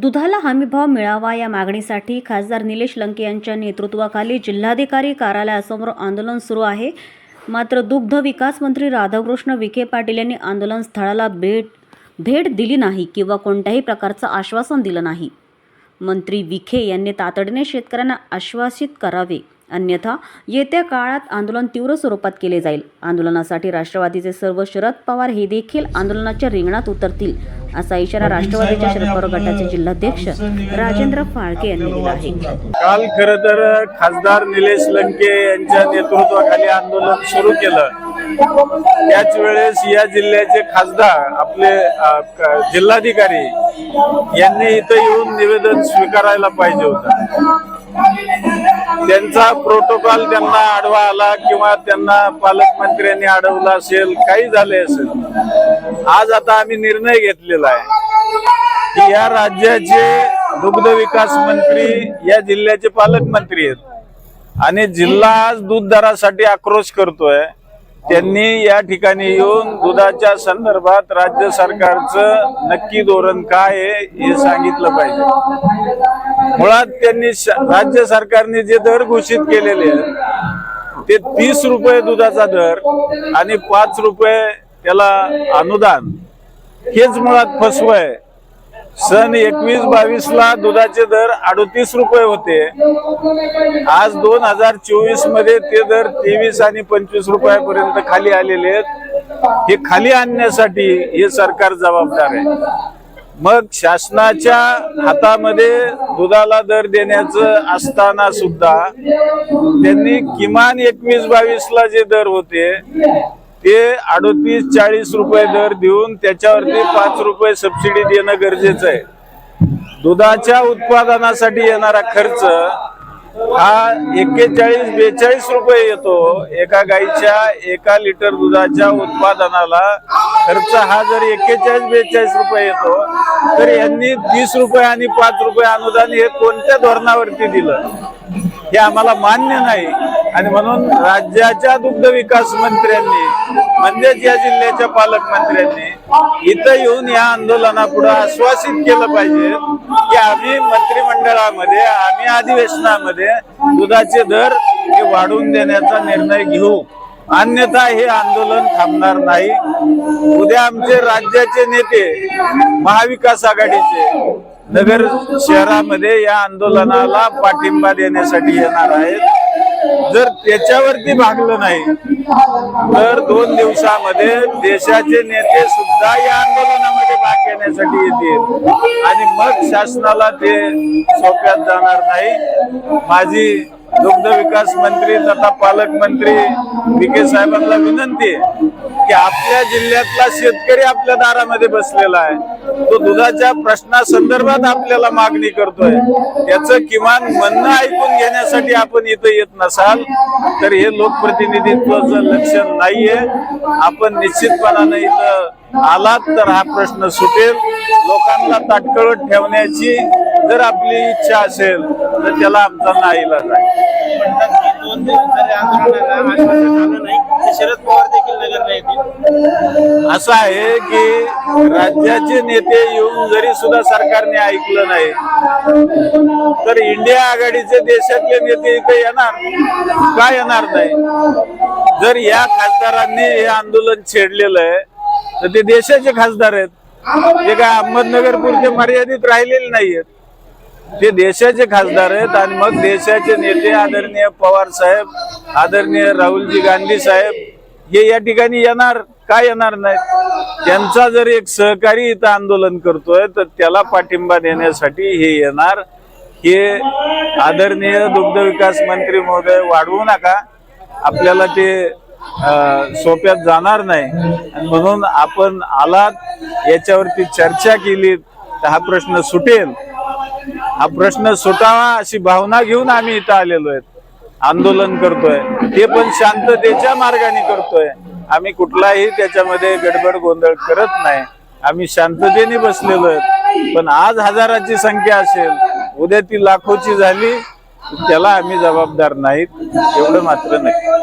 दुधाला हमीभाव मिळावा या मागणीसाठी खासदार निलेश लंके यांच्या नेतृत्वाखाली जिल्हाधिकारी कार्यालयासमोर आंदोलन सुरू आहे. मात्र दुग्ध विकास मंत्री राधाकृष्ण विखे पाटील यांनी आंदोलन स्थळाला भेट भेट दिली नाही किंवा कोणत्याही प्रकारचं आश्वासन दिलं नाही. मंत्री विखे यांनी तातडीने शेतकऱ्यांना आश्वासित करावे. अन्यथा येत्या काळात आंदोलन तीव्र स्वरूपात केले जाईल. आंदोलनासाठी राष्ट्रवादीचे सर्व शरद पवार हे देखील आंदोलनाच्या रिंगणात उतरतील. असा इशारा राष्ट्रवादीच्या शरद पवार गटाचे जिल्हाध्यक्ष राजेंद्र फाळके यांनी दिला आहे. काल खर तर खासदार निलेश लंके यांच्या नेतृत्वाखाली आंदोलन सुरू केलं. त्याच वेळेस या जिल्ह्याचे खासदार आपले जिल्हाधिकारी यांनी इथं येऊन निवेदन स्वीकारायला पाहिजे होतं. त्यांचा प्रोटोकॉल त्यांना आडवा आला किंवा त्यांना पालकमंत्र्यांनी अडवला असेल काही झाले असेल. आज आता आम्ही निर्णय घेतलेला आहे की या राज्याचे दुग्ध विकास मंत्री या जिल्ह्याचे पालकमंत्री आहेत. आणि जिल्हा आज दूध दरासाठी आक्रोश करतोय. त्यांनी या ठिकाणी येऊन दुधाच्या संदर्भात राज्य सरकारचं नक्की धोरण काय आहे हे सांगितलं पाहिजे. मुळात त्यांनी श- राज्य सरकारने जे दर घोषित केलेले आहेत ते तीस रुपये दुधाचा दर आणि पाच रुपये त्याला अनुदान हेच मुळात फसव आहे. सन एकवीस बावीस ला दुधाचे दर अडतीस रुपये होते. आज दोन हजार चोवीसमध्ये ते दर तेवीस आणि पंचवीस रुपयापर्यंत खाली आलेले आहेत. हे खाली आणण्यासाठी हे सरकार जबाबदार आहे. मग शासनाच्या हातामध्ये दुधाला दर देण्याचं असताना सुद्धा त्यांनी किमान एकवीस बावीस ला जे दर होते ते अडोतीस चाळीस रुपये दर देऊन त्याच्यावरती पाच रुपये सबसिडी देणं गरजेचं आहे. दुधाच्या उत्पादनासाठी येणारा खर्च हा एक्केचाळीस बेचाळीस रुपये येतो. एका गाईच्या एका लिटर दुधाच्या उत्पादनाला खर्च हा जर एक्केचाळीस बेचाळीस रुपये येतो तर यांनी तीस रुपये आणि पाच रुपये अनुदान हे कोणत्या धोरणावरती दिलं? हे आम्हाला मान्य नाही. आणि म्हणून राज्याच्या दुग्ध विकास मंत्र्यांनी म्हणजेच या जिल्ह्याच्या पालकमंत्र्यांनी इथं येऊन या आंदोलनापुढे आश्वासित केलं पाहिजे की आम्ही मंत्रिमंडळामध्ये आम्ही अधिवेशनामध्ये दुधाचे दर हे वाढवून देण्याचा निर्णय घेऊ. अन्यथा हे आंदोलन थांबणार नाही. उद्या आमचे राज्याचे नेते महाविकास आघाडीचे नगर शहरामध्ये या आंदोलनाला पाठिंबा देण्यासाठी येणार आहेत. जर त्याच्यावरती भागलं नाही तर दोन दिवसामध्ये देशाचे नेते सुद्धा या आंदोलनामध्ये भाग घेण्यासाठी येतील. आणि मग शासनाला ते सोप्यात जाणार नाही. माझी दुग्ध विकास मंत्री तथा पालकमंत्री विखे साहेबांना विनंती आहे की आपल्या जिल्ह्यातला शेतकरी आपल्या दारामध्ये बसलेला आहे. तो दुधाच्या प्रश्नासंदर्भात आपल्याला मागणी करतोय. त्याचं किमान म्हणणं ऐकून घेण्यासाठी आपण इथं येत नसाल तर हे लोकप्रतिनिधित्वाचं लक्षण नाहीये आपण निश्चितपणानं इथं आलात तर हा प्रश्न सुटेल. लोकांना ताटकळत ठेवण्याची जर आपली इच्छा असेल तर त्याला आमचा नाईलाज आहे दोन दिवस आंदोलनाला आश्वासन नाही तर शरद पवार देखील नगरला येतील असं आहे की राज्याचे नेते येऊन जरी सुद्धा सरकारने ऐकलं नाही तर इंडिया आघाडीचे देशातले नेते इथे येणार? का येणार नाही? जर या खासदारांनी हे आंदोलन छेडलेलं आहे तर ते देशाचे खासदार आहेत. जे काय अहमदनगर पुरते मर्यादित राहिलेले नाहीयेत. ते देशाचे खासदार आहेत आणि मग देशाचे नेते आदरणीय पवार साहेब आदरणीय राहुलजी गांधी साहेब हे या ठिकाणी येणार का येणार नाहीत? त्यांचा जर एक सहकारी इथं आंदोलन करतोय तर त्याला पाठिंबा देण्यासाठी हे येणार. हे आदरणीय दुग्ध विकास मंत्री महोदय वाढवू नका. आपल्याला ते सोप्यात जाणार नाही. म्हणून आपण आलात याच्यावरती चर्चा केली तर हा प्रश्न सुटेल. हा प्रश्न सुटावा अशी भावना घेऊन आम्ही इथं आलेलो आहेत. आंदोलन करतोय. ते पण शांततेच्या मार्गाने करतोय. आम्ही कुठलाही त्याच्यामध्ये गडबड गोंधळ करत नाही. आम्ही शांततेने बसलेलो आहेत. पण आज हजाराची संख्या असेल उद्या ती लाखोची झाली त्याला आम्ही जबाबदार नाहीत एवढं मात्र नाही.